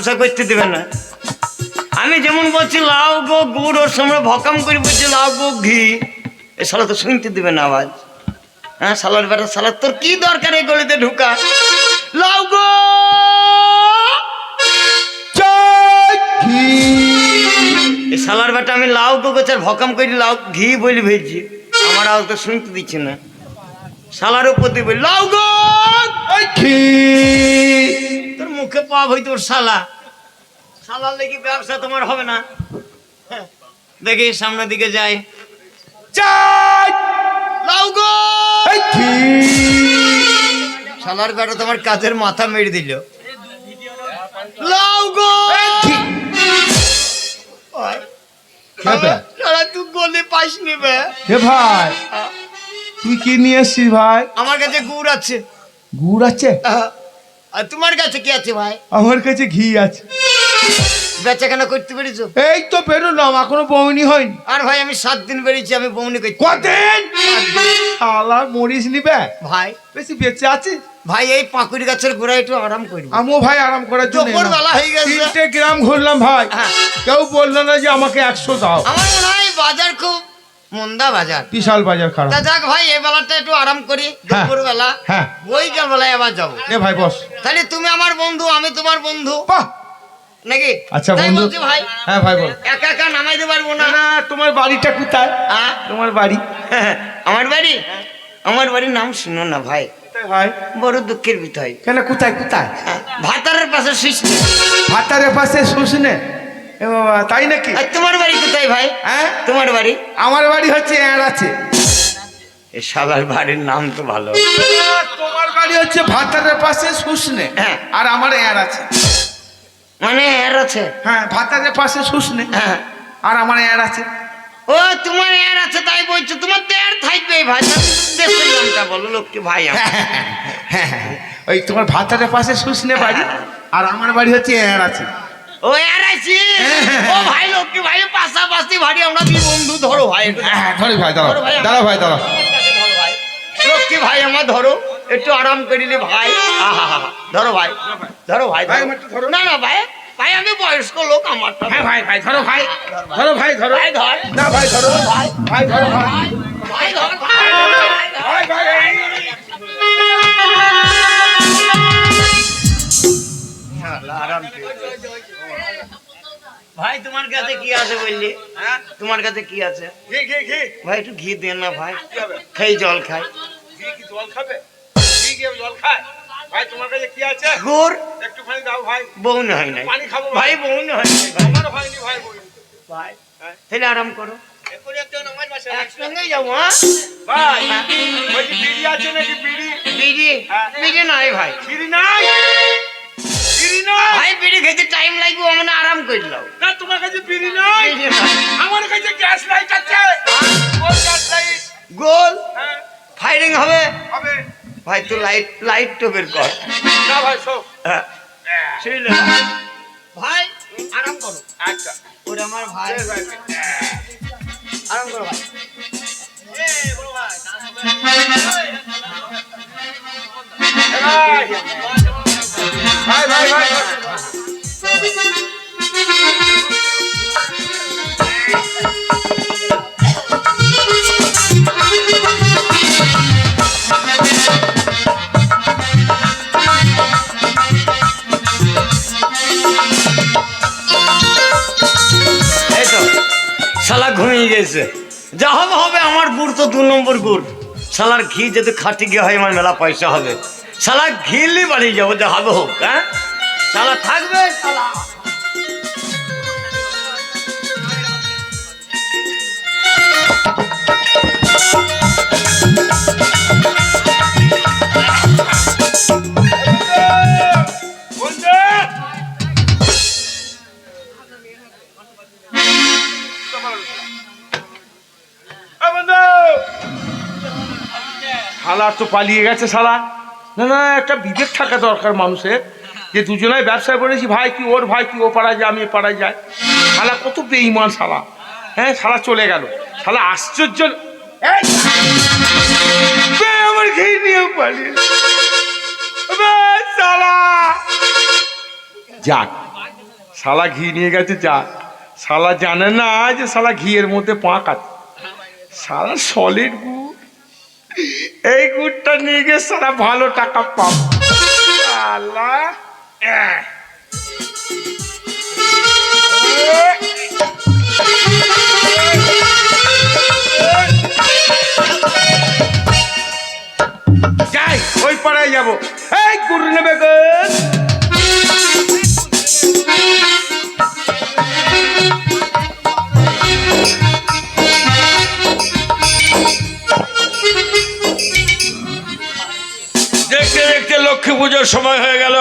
ব্যবসা করতে দেবে না। আমি যেমন বলছি লাউ গো গুড় ওর সময় ভকাম করে বলছি লাউ গো ঘি। এ শালা তো শুনতে দেবে না আওয়াজ। হ্যাঁ শালার বেটা শালা তোর কি দরকার এই গলিতে ঢুকা লাউ গো! এ শালার বেটা আমি লাউ গো গোচার ভকাম করে লাউ ঘি বলি ভেজছি। আমার আওয়াজ তো শুনতে দিচ্ছে না। শালার উপর দিয়ে বলি লাউ গো! তোর মুখে পাপ হই তোর শালা। শালার লেগে ব্যবসা তোমার হবে না। হ্যাঁ, দেখি সামনের দিকে যাই। শালার বেটা তোমার কাজের মাথা মেরে দিল? তুই গলে পাইস নিবে হে ভাই? তুই কি নিয়ে এসছিস ভাই? আমার কাছে গুড় আছে। গুড় আছে? আহ, আর তোমার কাছে কি আছে ভাই? আমার কাছে ঘি আছে। বেচাকেনা করতে পেরেছ? এই তো বেরোলাম এখনও বউনি হয়নি। আর ভাই আমি সাত দিন বেরিয়েছি আমি বমনি করছি কদিন? শালা মরিস নিবে? ভাই। বেশি বেঁচে আছে ভাই এই পাকুড়ি গাছের গোড়ায় একটু আরাম করব আমিও ভাই আরাম করার জন্য দুপুর বেলা হয়ে গেছে। তিনটে গ্রাম ঘুরলাম ভাই। হ্যাঁ। কেউ বলল না যে আমাকে একশো দাও। আমার মনে হয় বাজার খুব মন্দা বাজার। বিশাল বাজার খারাপ। তা যাক ভাই এই বেলাটা একটু আরাম করি হ্যাঁ। দুপুর বেলা হ্যাঁ। বইকাল বেলায় আবার যাব। এ ভাই বস। তাহলে তুমি আমার বন্ধু আমি তোমার বন্ধু। বাহ! নাকি? আচ্ছা বন্ধু। ভাই হ্যাঁ ভাই বল। একা একা নামাইতে পারব না। না না তোমার বাড়িটা কোথায়? আহ? তোমার বাড়ি। আমার বাড়ি? আমার বাড়ির নাম শুনো না ভাই। ভাই? বড় দুঃখের বিষয়। কেন কোথায় কোথায়? ভাতারের পাশে সৃষ্টি ভাতারের পাশে বাবা তাই নাকি তোমার বাড়ি কোথায় ভাই হ্যাঁ তোমার বাড়ি আমার বাড়ি হচ্ছে এর আছে এ শালার বাড়ির নাম তো ভালো তোমার বাড়ি হচ্ছে ভাতারের পাশে শুশনে হ্যাঁ। আর আমার এর আছে মানে এর আছে হ্যাঁ ভাতারের পাশে শুশনে হ্যাঁ আর আমার এর আছে ও তোমার এর আছে তাই বলছো তোমার তো এর থাকবে ভাই দেশের নামটা বলো লোককে ভাই। হ্যাঁ, হ্যাঁ, ওই তোমার ভাতারের পাশে শুশনে বাড়ি আর আমার বাড়ি হচ্ছে এর আছে ও এর আছে ও ভাই লোককে ভাই পাশাপাশি ভাই আমরা দুই বন্ধু ধরো ভাই। একটু হ্যাঁ, হ্যাঁ, ভাই ধরো ভাই, দাঁড়াও লক্ষ্মী ভাই। আমার ধরো একটু আরাম করিলে ভাই। ধরো ভাই ধরো ভাই ভাই, ধরো। না না ভাই ভাই আমি বয়স্ক লোক আমার হ্যাঁ ভাই ভাই ধরো ভাই ধরো ভাই ধরো। ভাই ধর। না ভাই ধরো। ভাই ভাই ধরো ভাই। ভাই ধর ভাই ভাই ভাই ভাই তোমার কাছে কি আছে বললি? তোমার কাছে কি আছে? ভাই একটু ঘি দেন না ভাই। খাই জল খাই। জল খাবে? জল খায় ভাই তোমার কাছে কি আছে? গুড়। একটুখানি দাও ভাই। হয় পানি খাব ভাই। বউন হয় নাই ভাই। আমার হয়নি ভাই বলি ভাই তাহলে আরাম করো। এখন একটা নামাজ মাসে একসঙ্গে যাব হ্যাঁ? ভাই বিড়ি আছে নাকি বিড়ি? বিড়ি? হ্যাঁ। বিড়ি নাই ভাই। বিড়ি নাই? বিড়ি নাই ভাই বিড়ি খেতে টাইম লাগবে মানে আরাম করলাম না তোমার কাছে বিড়ি নাই আমার কাছে গ্যাস লাইট আছে। ওই গ্যাস লাইট গোল? হ্যাঁ। ফায়ারিং হবে? হবে। ভাই তুই লাইট লাইট তো বের কর। না ভাই হ্যাঁ। ভাই আরাম করো আচ্ছা। ওরে আমার ভাই। আরাম করো ভাই। গেছে যা হবে হবে আমার গুড় তো দু নম্বর গুড়। সালার ঘি যদি খাটি গিয়ে হয়, আমার মেলা পয়সা হবে। শালা ঘিলি বাড়িয়ে যাব যা হবে হোক হ্যাঁ? সালা থাকবে? শালা বন্ধু শালা তো পালিয়ে গেছে শালা। না না, একটা বিবেক থাকা দরকার মানুষের। যে দুজনায় ব্যবসা করেছি, ভাই কি ওর, ভাই কি ও পাড়ায় যায় আমি এ পাড়ায় যাই। শালা, কত বেইমান শালা। হ্যাঁ শালা চলে গেল। শালা আশ্চর্য! আমার ঘি নিয়ে পালিয়ে যাক, শালা ঘি নিয়ে গেছে, যাক। শালা জানে না যে শালা ঘিয়ের মধ্যে পাঁক আছে। শালা সলিড গুড়। এই গুড়টা নিয়ে গিয়ে সারা ভালো টাকা পাব। যাই, ওই পাড়ায় যাব। এই গুড় নেবে গো লক্ষ্মী পুজোর সময় হয়ে গেল।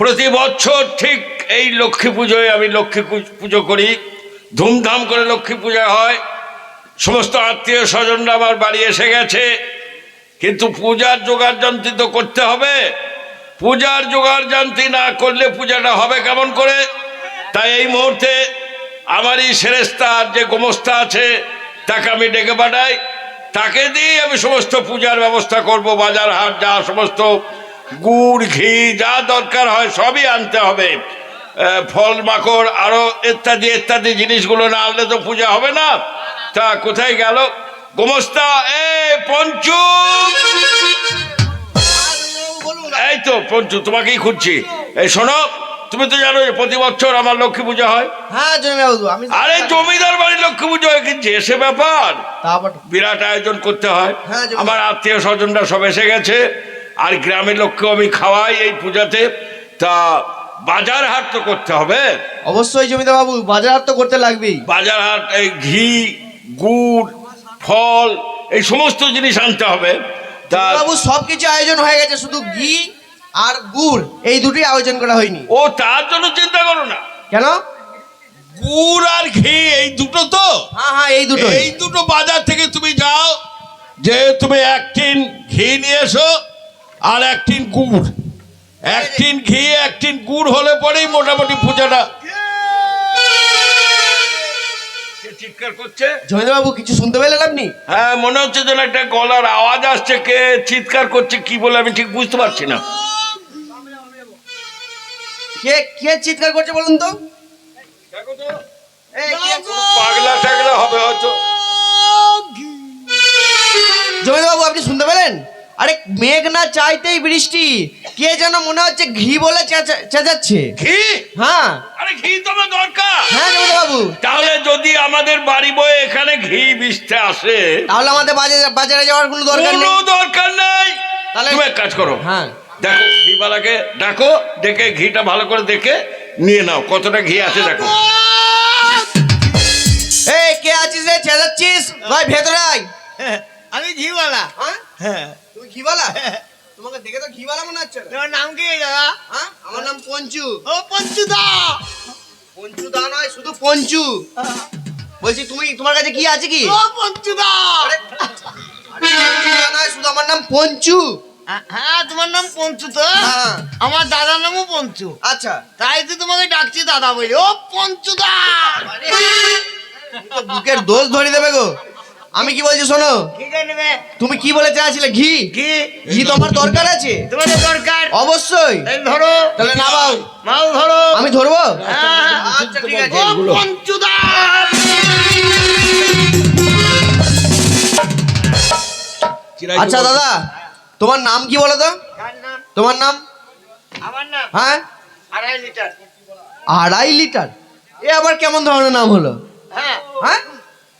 প্রতি বছর ঠিক এই লক্ষ্মী পুজোয় আমি লক্ষ্মী পুজো করি। ধুমধাম করে লক্ষ্মী পূজা হয়। সমস্ত আত্মীয় স্বজনরা আমার বাড়ি এসে গেছে। কিন্তু পূজার জোগাড় যন্ত্রী তো করতে হবে। পূজার জোগাড় যন্ত্রী না করলে পূজাটা হবে কেমন করে? তাই এই মুহূর্তে আমারই সেরেস্তার যে গোমস্তা আছে, তাকে আমি ডেকে পাঠাই। তাকে দিয়ে আমি সমস্ত পূজার ব্যবস্থা করব বাজার হাট যা সমস্ত গুড় ঘি যা দরকার হয় সবই আনতে হবে। ফল মাকড় আরও ইত্যাদি ইত্যাদি জিনিসগুলো না আনলে তো পূজা হবে না। তা কোথায় গেল? গোমস্তা এ পঞ্চু! এই তো পঞ্চু তোমাকেই খুঁজছি। এই শোনো তুমি তো জানো প্রতি বছর আমার লক্ষ্মী পূজা হয়। হ্যাঁ জমিবাবু আমি আরে জমিদার বাড়ির লক্ষ্মী পুজো হয় কিন্তু এসে ব্যাপার। বিরাট আয়োজন করতে হয়। হ্যাঁ, আমার আত্মীয় স্বজনরা সব এসে গেছে আর গ্রামের লোককেও আমি খাওয়াই এই পূজাতে। তা বাজার হাট তো করতে হবে। অবশ্যই জমিদার বাবু বাজার হাট তো করতে লাগবেই। বাজার হাট এই ঘি গুড় ফল এই সমস্ত জিনিস আনতে হবে। তা বাবু সবকিছু আয়োজন হয়ে গেছে শুধু ঘি আর গুড় এই দুটোই আয়োজন করা হয়নি। ও তার জন্য চিন্তা করো না। কেন? গুড় আর ঘি এই দুটো তো। হ্যাঁ হ্যাঁ এই দুটো এই দুটো বাজার থেকে তুমি যাও যে তুমি এক টিন ঘি নিয়ে এসো আর এক টিন গুড়। এক টিন ঘি এক টিন গুড় হলে পরেই মোটামুটি পূজাটা কে চিৎকার করছে? জমিদার বাবু কিছু শুনতে পেলেন আপনি? হ্যাঁ মনে হচ্ছে যেন একটা গলার আওয়াজ আসছে কে চিৎকার করছে কি বলে আমি ঠিক বুঝতে পারছি না। কে কে চিৎকার করছে বলুন তো? পাগলা টাগলা হবে হয়তো। জমিদার বাবু আপনি শুনতে পেলেন? আরে মেঘ না চাইতেই বৃষ্টি। কে যেন মনে হচ্ছে ঘি বলে চেঁচা- চেঁচাচ্ছে। ঘি? হ্যাঁ। আরে ঘি তোমার দরকার। হ্যাঁ জমিদার বাবু তাহলে যদি আমাদের বাড়ি বয়ে এখানে ঘি বিচতে আসে তাহলে আমাদের বাজারে বাজারে যাওয়ার কোনো দরকার নেই। কোনো দরকার নেই। তাহলে- তুমি এক কাজ করো। হ্যাঁ। দেখো ঘিওয়ালাকে ডাকো ডেকে ঘিটা ভালো করে দেখে নিয়ে নাও। কতটা ঘি আছে দেখো। এই কে আছিস রে? চেঁচাচ্ছিস? ভাই ভেতরে আয়। আমি ঘিওয়ালা হ্যাঁ? হ্যাঁ। তুমি ঘিওয়ালা তোমাকে দেখে তো ঘিওয়ালা মনে হচ্ছে। তোমার নাম কি দাদা? হ্যাঁ? আমার নাম পঞ্চু। ও পঞ্চুদা পঞ্চু দা নয় শুধু পঞ্চু। বলছি তুমি তোমার কাছে কি আছে কি? ও আরে পঞ্চু দা নয় শুধু আমার নাম পঞ্চু। হ্যাঁ তোমার নাম পঞ্চু তো? হ্যাঁ। আমার দাদার নামও পঞ্চু। আচ্ছা। তাই তো তোমাকে ডাকছি দাদা বলি। ও তুমি তো বুকের দোষ ধরে দেবে গো। আমি কি বলছি শোনো? তুমি কি বলে চাইছিলে? ঘি? কি ঘি তোমার দরকার আছে? তোমাদের দরকার। অবশ্যই। ধরো। তাহলে নামাও। মাল ধরো। আমি ধরবো? হ্যাঁ আচ্ছা ঠিক আছে। ও পঞ্চুদা আচ্ছা দাদা। তোমার নাম কি বলো তো? তোমার নাম? আমার নাম? হ্যাঁ? আড়াই লিটার। আড়াই লিটার? এ আবার কেমন ধরনের নাম হলো? হ্যাঁ। হ্যাঁ?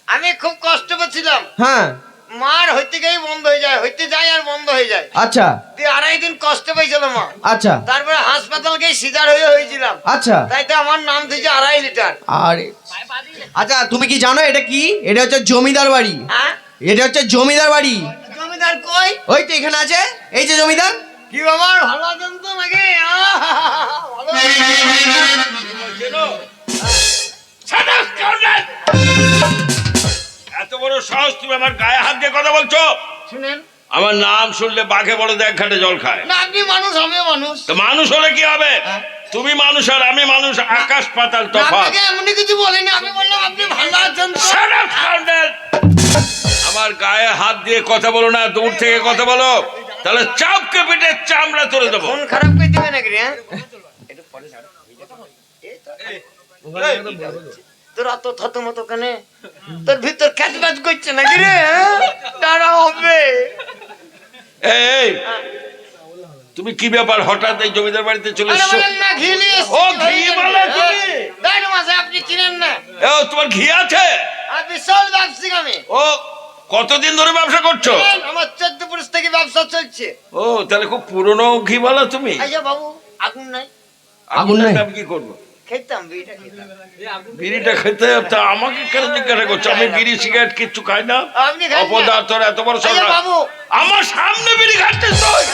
আমি খুব কষ্ট পাচ্ছিলাম হ্যাঁ। মার হইতে গিয়ে বন্ধ হয়ে যায় হইতে যায় আর বন্ধ হয়ে যায়। আচ্ছা। দিয়ে আড়াই দিন কষ্ট পেয়েছিল মা। আচ্ছা। তারপরে হাসপাতাল গিয়ে সিজার হয়ে হয়েছিলাম। আচ্ছা। তাই তো আমার নাম থেকে আড়াই লিটার। আরে। আচ্ছা তুমি কি জানো এটা কি? এটা হচ্ছে জমিদার বাড়ি। হ্যাঁ? এটা হচ্ছে জমিদার বাড়ি। জমিদার কই? ওই তো এখানে আছে। এই যে জমিদার। কি বাবার ভালো আছেন তো নাকি! এত বড় সাহস তুমি আমার গায়ে হাত দিয়ে কথা বলছো? শুনেন। আমার নাম শুনলে বাঘে বড় এক ঘাটে জল খায়। না আপনি মানুষ আমিও মানুষ। তো মানুষ হলে কি হবে? হ্যাঁ। তুমি মানুষ আর আমি মানুষ আকাশ পাতাল তফাৎ আপনাকে এমনি কিছু বলিনি আমি বললাম আপনি ভালো আছেন আমার গায়ে হাত দিয়ে কথা বলো না দূর থেকে কথা বলো। তাহলে চাপকে পিঠে চামড়া তুলে দেবো। ফোন খারাপ করে দিবে নাকি রে হ্যাঁ? তোর অত থত মতো কেন? তোর ভিতর ক্যাচ ব্যাচ করছে নাকি রে হ্যাঁ? হবে। এই এই তুমি কি ব্যাপার হঠাৎ এই জমিদার বাড়িতে চলে এসছো? ঘি ও, ঘি বালা ঘি। মাসে আপনি চিনেন না। ও তোমার ঘি আছে? আমি। ও কতদিন ধরে ব্যবসা করছ? আমার চোদ্দ পুরুষ থেকে ব্যবসা চলছে। ও তাহলে খুব পুরনো ঘিওয়ালা তুমি। আচ্ছা বাবু আগুন নাই? আগুন নাই? আমি কি করব? খেতাম বিড়িটা খেতে তা আমাকে কেন জিজ্ঞাসা করছ? আমি বিড়ি সিগারেট কিচ্ছু খাই না। আপনি খান না? অপদার্থর এত বড় আচ্ছা আমার সামনে বিড়ি তুই?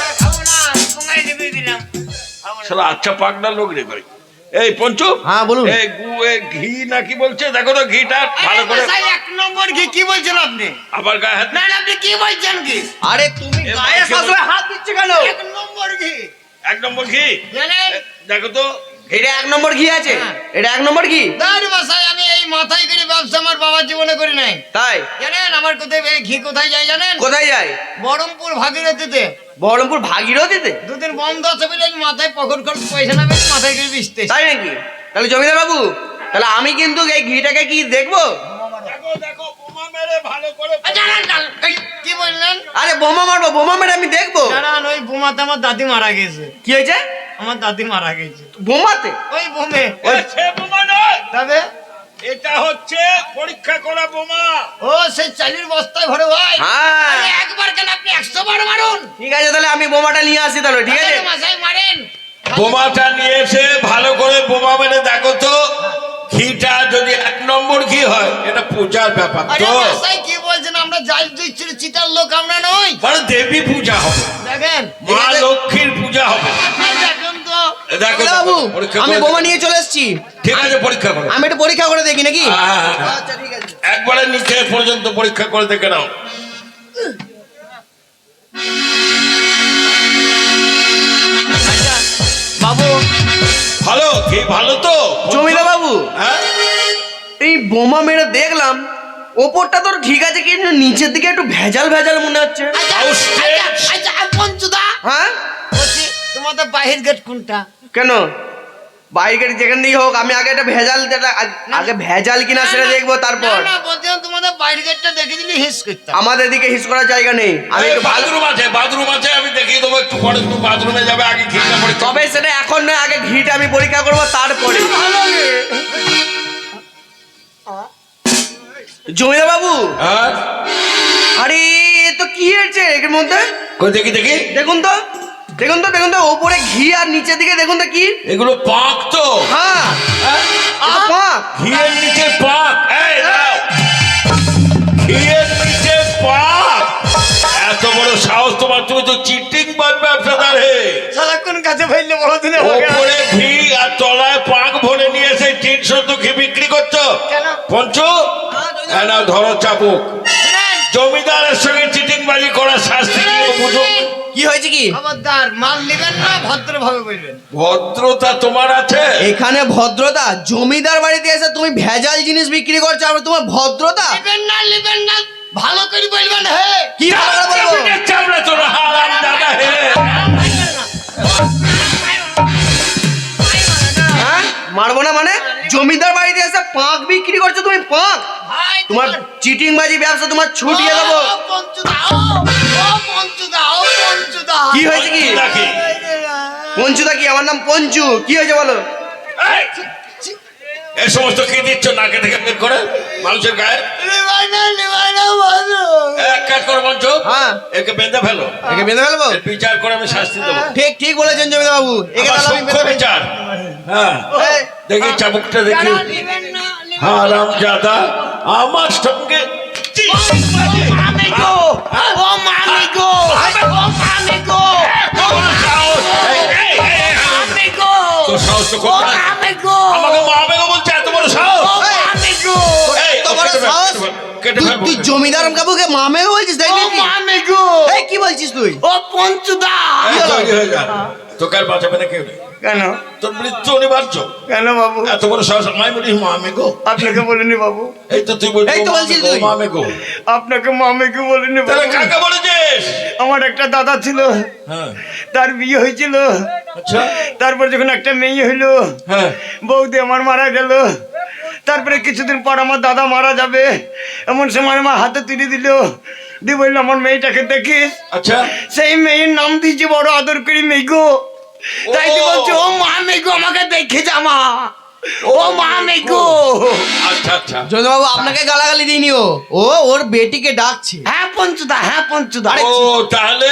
পাগনা লোক রে ভাই। এই পঞ্চু? হ্যাঁ, বলুন। এই গু এ ঘি নাকি বলছে? দেখো তো ঘিটা ভালো করে। ভাই এক নম্বর ঘি কি বলছেন আপনি? আবার গায়ে হাত না না, আপনি কি বলছেন ঘি? আরে তুমি গায়ে মাকে হাত দিচ্ছ কেন? এক নম্বর ঘি। এক নম্বর ঘি? জানেন দেখো তো এটা এক নম্বর ঘি আছে? হ্যাঁ। এটা এক নম্বর ঘি দাঁড় মশাই আমি এই মাথায় করে ব্যবসা আমার বাবার জীবনে করি নাই। তাই? জানেন আমার কোথায় ঘি কোথায় যায় জানেন? কোথায় যায়? বহরমপুর ভাগীরথীতে। বহরমপুর ভাগীরথীতে? দুদিন বন্ধ আছে বলে আমি মাথায় পকেট খরচ পয়সা না পেয়ে মাথায় করে বিছতে। তাই নাকি? তাহলে জমিদার বাবু তাহলে আমি কিন্তু এই ঘিটাকে কি দেখব? দেখো দেখো বোমা মেরে ভালো করে জানান এই, কি বললেন? আরে বোমা মারবো বোমা মেরে আমি দেখব। জানান ওই বোমাতে আমার দাদি মারা গেছে। কি হয়েছে? আমার দাদি মারা গেছে। বোমাতে? ওই বোমে। বোমা নয়। তবে? এটা হচ্ছে পরীক্ষা করা বোমা। ও সেই চালির বস্তায় ভরে ভাই হ্যাঁ। একবার কেন আপনি একশো বার মারুন? ঠিক আছে তাহলে আমি বোমাটা নিয়ে আসি তাহলে ঠিক আছে? আরে মশাই মারেন। বোমাটা নিয়ে এসে ভালো করে বোমা মেরে দেখো তো ঘিটা যদি এক নম্বর ঘি হয় এটা পূজার ব্যাপার আরে তো। কি বলছেন? আমরা জাল দিচ্ছি চিটার লোক আমরা নই। মানে দেবী পূজা হবে। দেখেন। মা লক্ষ্মীর পূজা হবে। বাবু আমি বোমা। নিয়ে চলে এসেছি। ঠিক আছে পরীক্ষা করো। আমি একটু পরীক্ষা করে দেখি নাকি? হ্যাঁ, হ্যাঁ, হ্যাঁ। আচ্ছা ঠিক আছে। একবারে নিচে পর্যন্ত পরীক্ষা করে দেখে নাও। আচ্ছা বাবু। ভালো? কি ভালো তো? জমিদার বাবু হ্যাঁ? এই বোমা মেরে দেখলাম ওপরটা তোর ঠিক আছে কিন্তু নিচের দিকে একটু ভেজাল ভেজাল মনে হচ্ছে। আচ্ছা আচ্ছা পঞ্চুদা। হ্যাঁ? তোমাদের বাহির গেট কোনটা? কেন? বাইরের যেখান দিয়ে হোক আমি আগে একটা ভেজাল যেটা আগে ভেজাল কিনা সেটা দেখব তারপর। না বলছিলাম তোমাদের গেটটা দেখে দিলে হিস করতাম। আমাদের দিকে হিস করার জায়গা নেই। আমি একটু বাথরুম আছে বাথরুম আছে আমি দেখিয়ে দেবো একটু পরে তুমি বাথরুমে যাবে আগে ঘিটা পরীক্ষা তবে সেটা এখন নয় আগে ঘিটা আমি পরীক্ষা করব তারপরে। জমিদার বাবু? হ্যাঁ? আরে এ তো কি হয়েছে এর মধ্যে? কই দেখি দেখি। দেখুন তো। দেখুন তো দেখুন তো ওপরে ঘি আর নিচের দিকে দেখুন তো কি? এগুলো পাক তো। হ্যাঁ। পাক। ঘিয়ের নিচে পাক। এই দাও ঘিয়ের নিচে পাক। এত বড় সাহস তোমার তুমি তো চিটিং বাজ ব্যবসাদার হে। সারাক্ষণ কাছে ফেললে বড় দিনে হবে ওপরে ঘি আর তলায় পাক ভরে নিয়ে এসে তিনশো তো ঘি বিক্রি করছ? পঞ্চু? হ্যাঁ ধরো চাবুক। শুনেন, জমিদারের সঙ্গে চিটিং বাজি করার শাস্তি কি ও বুঝো কি হয়েছে কি? খবরদার মাল নেবেন না ভদ্রভাবে বলবেন। ভদ্রতা তোমার আছে? এখানে ভদ্রতা। জমিদার বাড়িতে এসে তুমি ভেজাল জিনিস বিক্রি করছ আর তোমার ভদ্রতা? নেবেন না নেবেন না ভালো করে বলবেন হে। কি ভালো করে বলব? চামড়া তোর হারাম দাদা হে? হ্যাঁ? মারবো না মানে? জমিদার বাড়িতে এসে পাঁক বিক্রি করছ তুমি পাঁক? তোমার চিটিং বাজি ব্যবসা তোমার ছুটিয়ে দেবো। ও পঞ্চুদা কি হয়েছে কি? নাকি পঞ্চুদা কি? আমার নাম পঞ্চু। কি হয়েছে বলো? এই, সমস্ত কি দিচ্ছ নাকে থেকে বের করে? মানুষের গায়ে? এক কাজ করো মঞ্চ। হ্যাঁ। একে বেঁধে ফেলো। একে বেঁধে ফেলব? বিচার করে আমি শাস্তি দেবো। ঠিক ঠিক বলেছেন জমিদার বাবু একে তাহলে আমি বেঁধে বিচার। হ্যাঁ। দেখি চাবুকটা দেখি। হারাম জাদা আমার সঙ্গে ও মামি তোর সাহস তো ও খুব না। মামি গো। আমাকে মা বেগো বলছে এত বড় সাহস? তুই-। জমিদার কাকুকে মামে বলছিস তাই ও নাকি মামি গো এই কি বলছিস তুই? ও পঞ্চুদা! হয়ে যা। তোকে বাঁচাবে না কেউ? কেন? তোর মৃত্যু অনিবার্য। কেন বাবু? এত বড় সাহস আমি বলি মামে গো। আপনাকে বলিনি বাবু। এই তো তুই বলছিস এই তো বলছিস তুই। মামে গো। আপনাকে মামিকে বলিনি তাহলে কাকে বলেছিস? আমার একটা দাদা ছিল। হ্যাঁ। তার বিয়ে হয়েছিল। আচ্ছা। তারপর যখন একটা মেয়ে হইল হ্যাঁ। বৌদি আমার মারা গেল। তারপরে কিছুদিন পর আমার দাদা মারা যাবে। এমন সময় আমার হাতে তুলে দিল। বলল আমার মেয়েটাকে দেখিস আচ্ছা। সেই মেয়ের নাম দিয়েছি বড় আদর করি মেঘো। তাই তো বলছে ও মা মেঘো আমাকে দেখে জামা ও মা মেঘো। আচ্ছা আচ্ছা। আপনাকে গালাগালি দিইনি ও। ও ওর বেটিকে ডাকছে। হ্যাঁ পঞ্চুদা হ্যাঁ পঞ্চুদা। ও তাহলে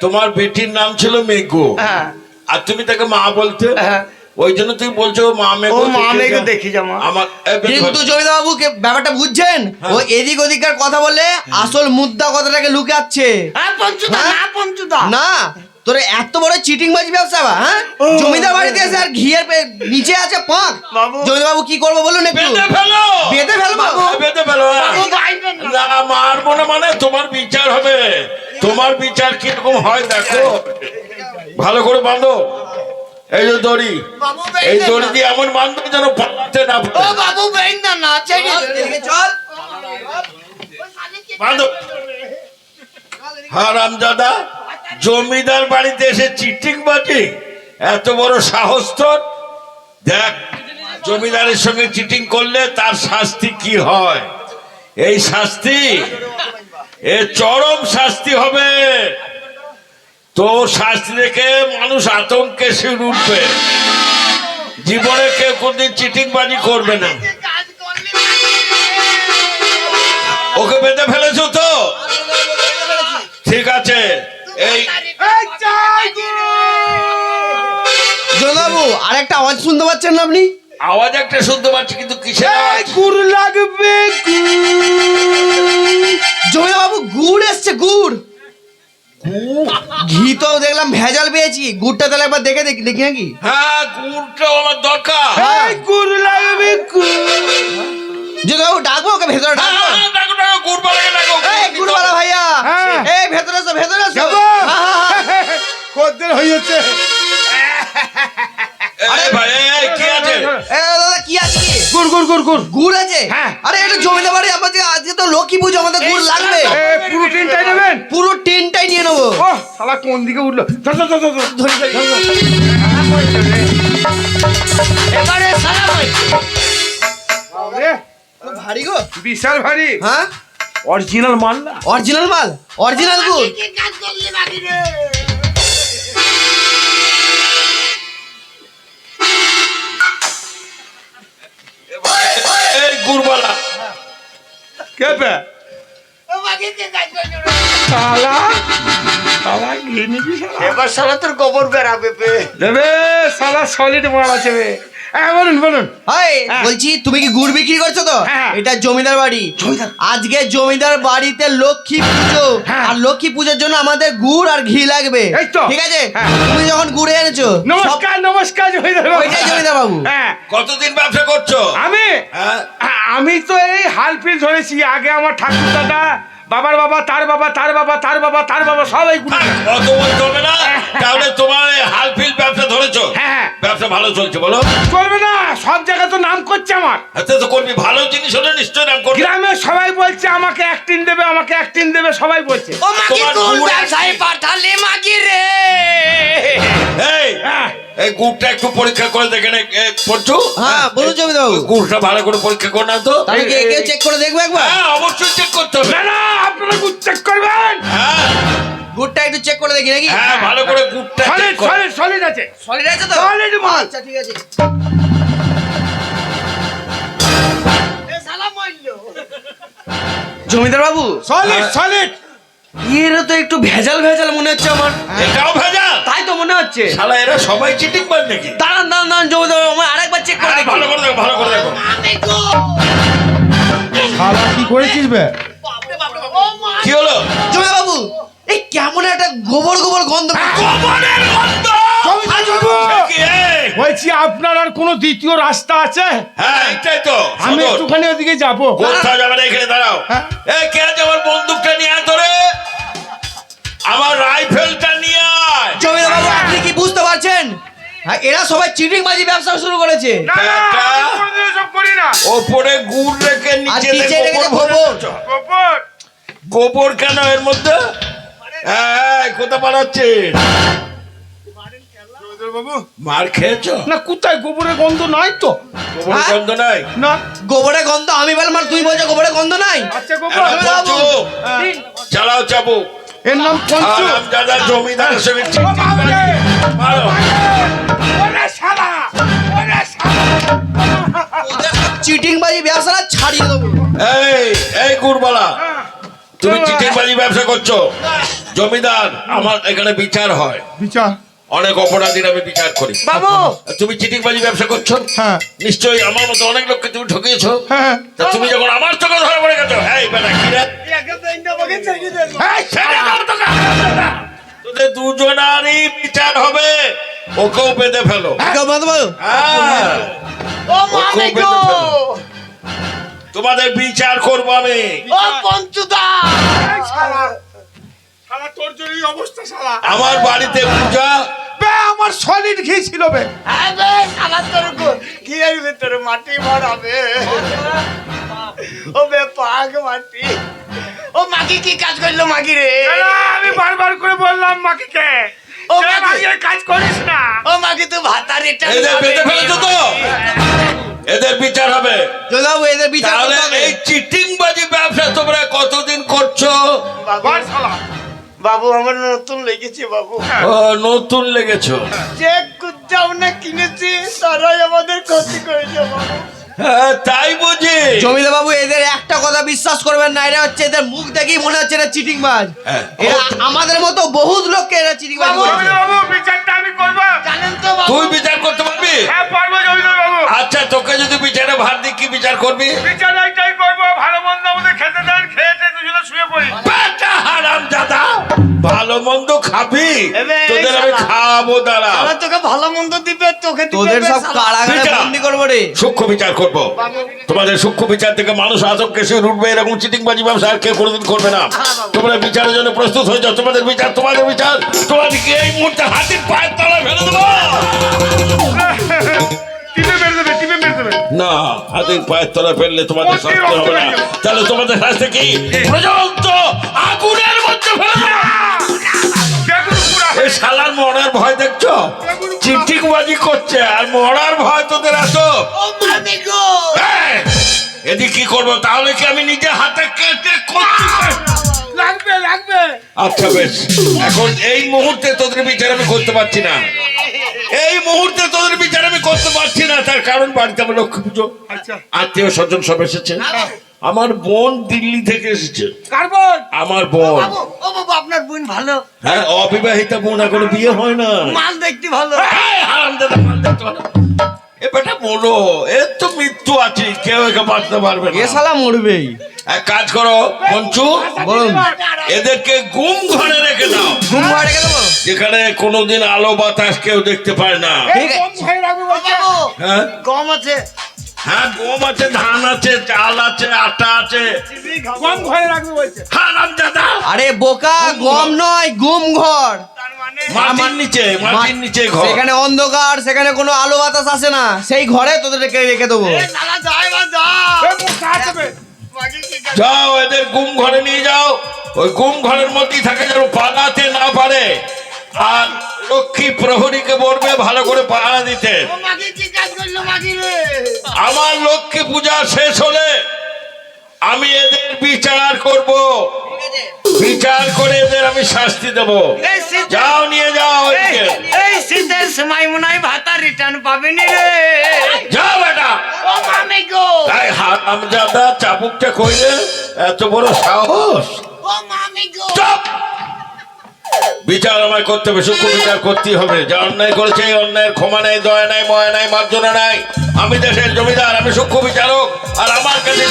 তোমার বেটির নাম ছিল মেঘু। হ্যাঁ। আর তুমি তাকে মা বলতে? হ্যাঁ। ওই জন্য তুমি বলছো মা ও মা দেখে দেখি জামা আমার কিন্তু ভালো। জমিদার বাবু ব্যাপারটা বুঝছেন? ও এদিক ওদিককার কথা বলে আসল মুদ্রা কথাটাকে লুকাচ্ছে? হ্যাঁ পঞ্চুদা হ্যাঁ? না পঞ্চুদা। না তোর এত বড় চিটিং বাজি ব্যবসা বা হ্যাঁ। জমিদার বাড়িতে এসে আর ঘিয়ের নিচে আছে পাক। বাবু। জমিদার বাবু কি করব বলুন একটু? বেঁধে ফেলো। বেঁধে ফেলব হ্যাঁ, বেঁধে ফেলো হ্যাঁ। বাবু না। না মারবো না মানে তোমার বিচার হবে। তোমার বিচার কীরকম হয় দেখো। ভালো করে বাঁধো। এই যে দড়ি এই দড়ি দিয়ে এমন যেন পালাতে না ও বাবু বেন না না ছেড়ে চল। বাঁধো। হারাম দাদা জমিদার বাড়িতে এসে চিটিং বাজি? এত বড় সাহস তোর? দেখ জমিদারের সঙ্গে চিটিং করলে তার শাস্তি কি হয়? এই শাস্তি এ চরম শাস্তি হবে। তো শাস্তি দেখে মানুষ আতঙ্কে শির উঠবে। জীবনে কেউ কোনদিন চিটিং বাজি করবে না। ওকে বেঁধে ফেলেছো তো? ঠিক আছে। এই বাবু আর একটা আওয়াজ শুনতে পাচ্ছেন না আপনি? আওয়াজ একটা শুনতে পাচ্ছি কিন্তু কিসের গুড় লাগবে বাবু গুড় এসছে গুড়। ঘি তো দেখলাম ভেজাল পেয়েছি। গুড়টা তাহলে একবার দেখে দেখি দেখি নাকি? হ্যাঁ গুড়টা আমার দরকার। এই গুড় লাগবে বাবু ডাকবো ওকে ভেতরে হ্যাঁ, ডাকবো। হ্যাঁ, ডাকো, ডাকো, গুড়বালাকে ডাকো। এই গুড়ওয়ালা ভাইয়া। হ্যাঁ। এই ভেতরে এসো ভেতরে এসো। হ্যাঁ, হ্যাঁ, হ্যাঁ। হয়েছে এই ভাই, কি আছে? এ, দাদা কি আছে কি গুড় গুড় গুড় গুড়। গুড় আছে? হ্যাঁ। আরে এটা জমিদার বাড়ি আমাদের আজকে তো লক্ষ্মী পুজো আমাদের গুড় লাগবে। এ পুরো টিনটাই নেবেন? পুরো টিনটাই নিয়ে নেব। ও শালা কোন দিকে উঠল? ধর ধর ধর ধর, ধর। ধরি। এবারে সালা ভাই। এ, খুব ভারী গো। বিশাল ভারী। হ্যাঁ? অরিজিনাল মাল না? অরিজিনাল মাল? অরিজিনাল গুড়। কি কাজ করলি বাকি রে এবার সালা তোর গোবর দেবে সলিড মাল আছে হ্যাঁ বলুন বলুন। হ্যাঁ। বলছি তুমি কি গুড় বিক্রি করছ তো? হ্যাঁ। এটা জমিদার বাড়ি। আজকে জমিদার বাড়িতে লক্ষ্মী পুজো। আর লক্ষ্মী পুজোর জন্য আমাদের গুড় আর ঘি লাগবে। ঠিক আছে। তুমি যখন গুড় এনেছো নমস্কার নমস্কার জমিদার বাবু। জমিদার বাবু। কতদিন ব্যবসা করছ? আমি? হ্যাঁ। আমি তো এই হাল হালফিল ধরেছি আগে আমার ঠাকুর দাদা বাবার বাবা তার বাবা তার বাবা তার বাবা তার বাবা সবাই গুলো অত বলতে হবে না। তাহলে তোমার এই হালফিল ব্যবসা ধরেছো? হ্যাঁ। ব্যবসা ভালো চলছে বলো। চলবে না সব জায়গায় তো নাম করছে আমার। হাতে তো করবি ভালো জিনিস হলে নিশ্চয় নাম করবি। গ্রামে সবাই বলছে আমাকে একটিন দেবে আমাকে একটিন দেবে সবাই বলছে। ও মাগি তোমার কোন ব্যবসায় পাঠালে মাগি রে? এই হ্যাঁ। এই গুড়টা একটু পরীক্ষা করে দেখে নে এ, পড়ছু হ্যাঁ বলুন জমিদার বাবু গুড়টা ভালো করে পরীক্ষা করে না তো। তাহলে কি কেউ চেক করে দেখব একবার? হ্যাঁ অবশ্যই চেক করতে হবে। না না আপনারা গুড চেক করবেন। হ্যাঁ। গুড়টা একটু চেক করে দেখি নাকি? হ্যাঁ ভালো করে গুড়টা সলিড সলিড সলিড আছে। সলিড আছে তো? Solid মাল। আচ্ছা ঠিক আছে। এ শালা মইলো জমিদার বাবু সলিড সলিড এর তো একটু ভেজাল ভেজাল মনে হচ্ছে আমার। এটাও ভেজাল? তাই তো মনে হচ্ছে। শালা এরা সবাই চিটিং মার নাকি? দাঁড়ান দাঁড়ান দাঁড়ান জমিদার বাবু আমার আরেকবার চেক করে হ্যাঁ, দেখি। ভালো করে দেখো ভালো করে দেখো। শালা কি করেছিস বে? বাপরে বাপরে ও কি হলো? জমিদার বাবু এই কেমন একটা গোবর গোবর গন্ধ গোবরের গন্ধ? বলছি আপনার আর কোনো দ্বিতীয় রাস্তা আছে? হ্যাঁ এটাই তো আমি। একটুখানি ওদিকে যাব। কোথাও যাবে না এখানে দাঁড়াও। হ্যাঁ। এই কে আছে আমার বন্দুকটা নিয়ে তোরে? আমার রাইফেলটা নিয়ে আয়। জমিদার বাবু আপনি কি বুঝতে পারছেন? হ্যাঁ এরা সবাই চিটিং বাজি ব্যবসা শুরু করেছে। না না আমি কোনোদিন এসব করি না। ওপরে গুড় রেখে নিচে গোবর গোবর। গোবর? গোবর কেন এর মধ্যে? এই, কোথা পালাচ্ছে বাবু মার খেয়েছো? না কোথায়? গোবরের গন্ধ নাই তো। গোবর গন্ধ নাই? না। গোবরের গন্ধ আমি বললাম আর তুই বলছো গোবরের গন্ধ নাই? আচ্ছা গোবর। পঞ্চু, চালাও চাবুক। এর নাম পঞ্চু। শালা! চিটিং বাজি ব্যবসা ছাড়িয়ে দেবো। এই এই গুড়বালা তুমি চিঠিবাজি ব্যবসা করছ? জমিদার আমার এখানে বিচার হয়। বিচার। অনেক অপরাধীর আমি বিচার করি। বাবু! তুমি চিঠিবাজি ব্যবসা করছ? হ্যাঁ। নিশ্চয়ই আমার মতো অনেক লোককে তুমি ঠকিয়েছো? হ্যাঁ। তা তুমি যখন আমার চোখে ধরা পড়ে ওকেও বেঁধে ফেলো। তোমাদের বিচার করব আমি। ও পঞ্চুদা। শালা তোর জন্য এই অবস্থা শালা। আমার বাড়িতে পূজা। বে আমার সলিড ঘি ছিল বে। হ্যাঁ ভিতরে মাটি ভরাবে ও বে পাক মাটি। ও মাগি কি কাজ করল মাগি রে? আমি বারবার করে বললাম মাকিকে ও যে মাকি। মাকি কাজ করিস না। ও মাগি তুই ভাতা রিটার্ন এদের বেঁধে ফেলেছো তো? এদের বিচার হবে। বাবু এদের বিচার তাহলে এই চিটিং ব্যবসা তোমরা কতদিন করছ? বাবু আমার নতুন লেগেছে বাবু। নতুন লেগেছো। যে কুজ্জাও না কিনেছি তারাই আমাদের ক্ষতি করেছে বাবু। হ্যাঁ, তাই বুঝি। জমিদার বাবু এদের একটা কথা বিশ্বাস করবেন না এরা হচ্ছে এদের মুখ দেখেই মনে হচ্ছে এরা চিটিং বাজ হ্যাঁ। এরা আমাদের মতো বহুত লোককে এরা চিটিং বাজ বাবু, বিচারটা আমি করব। জানেন তো তুই বিচার করতে পারবি? হ্যাঁ পারব জমিদার বাবু আচ্ছা তোকে যদি বিচারে ভার দিই কি বিচার করবি? বিচার এইটাই করব ভালো মন্দ আমাদের খেতে দেন খেয়েছে দুজনে শুয়ে পড়ি। বেটা হারাম দাদা ভালো মন্দ খাবি। তোদের আমি। খাওয়াবো দাঁড়া। তোকে ভালো মন্দ দিবে তোকে তোদের সব কারাগারে বন্দি করব রে। সূক্ষ্ম বিচার করব। তোমাদের সূক্ষ্ম বিচার থেকে মানুষ আতঙ্কে সে উঠবে এরকম চিটিংবাজি ব্যবসা আর কেউ কোনোদিন করবে না। তোমরা বিচারের জন্য প্রস্তুত হয়ে যাও তোমাদের বিচার তোমাদের বিচার। তোমাদেরকে এই মুহূর্তে হাতির পায়ের তলায় ফেলে দেবো? না হাতির পায়ের তলায় ফেললে তোমাদের শাস্তি হবে না। তাহলে তোমাদের শাস্তি কি? প্রজন্ত আগুনের মধ্যে ফেলে এই শালার মরার ভয় দেখছ? চিটিংবাজি করছে আর মরার ভয় তোদের এত এদিকে কি করব? তাহলে কি আমি নিজে হাতে কেটে করছি? লাগবে লাগবে। আচ্ছা বেশ। এখন এই মুহূর্তে তোদের বিচার আমি করতে পারছি না। এই মুহূর্তে তোদের বিচার আমি করতে পারছি না। তার কারণ বাড়িতে আমার লক্ষ্মী পুজো। আচ্ছা। আত্মীয় স্বজন সব এসেছে। আমার বোন দিল্লি থেকে এসেছে। আমার বোন। ও বাবু আপনার বোন ভালো। হ্যাঁ অবিবাহিতা বোন এখনও বিয়ে হয় না। মাল দেখতে ভালো। এ বেটা বলো এর তো মৃত্যু আছে কেউ একে বাঁচতে পারবে এ না শালা মরবেই। এক কাজ করো পঞ্চু বলুন। এদেরকে গুম ঘরে রেখে দাও। ঘুম ঘরে রেখে দেবো? যেখানে কোনোদিন আলো বাতাস কেউ দেখতে পায় না। ঠিক আছে। হ্যাঁ? গম আছে। হ্যাঁ গম আছে ধান আছে চাল আছে আটা আছে। কম ঘরে রাখবে বলছে। হারাম দাদা। আরে বোকা গম নয় গুম ঘর। তার মানে মাটির নিচে মাটির নিচে ঘর। সেখানে অন্ধকার সেখানে কোনো আলো বাতাস আসে না। সেই ঘরে তোদের রেখে রেখে দেবো? যাও এদের গুম ঘরে নিয়ে যাও। ওই গুম ঘরের মধ্যেই থাকে যেন পালাতে না পারে। আর লক্ষ্মী প্রহরীকে বলবে ভালো করে পাহারা দিতে। আমার লক্ষ্মী পূজা শেষ হলে আমি এদের বিচার করব। বিচার করে এদের আমি শাস্তি দেব। এই যাও নিয়ে যাও এই। শীতের সময় মনে হয় ভাতা রিটার্ন পাবেনি রে। যাও বেটা। মামি গো। এই চাবুকটা কইলে এত বড় সাহস। চুপ! বিচার আমায় করতে হবে শুক্র বিচার করতেই হবে। যা অন্যায় করেছে অন্যায়ের ক্ষমা নেই, দয়া নাই, ময়া নাই, মার্জনা নাই। আমি দেশের জমিদার, আমি সূক্ষ্ম বিচারক। আর আমার কাছে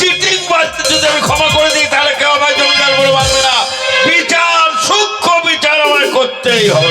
চিটিংবাজি যদি আমি ক্ষমা করে দিই, তাহলে কেউ আমায় জমিদার বলে পারবে না। বিচার, সূক্ষ্ম বিচার আমায় করতেই হবে।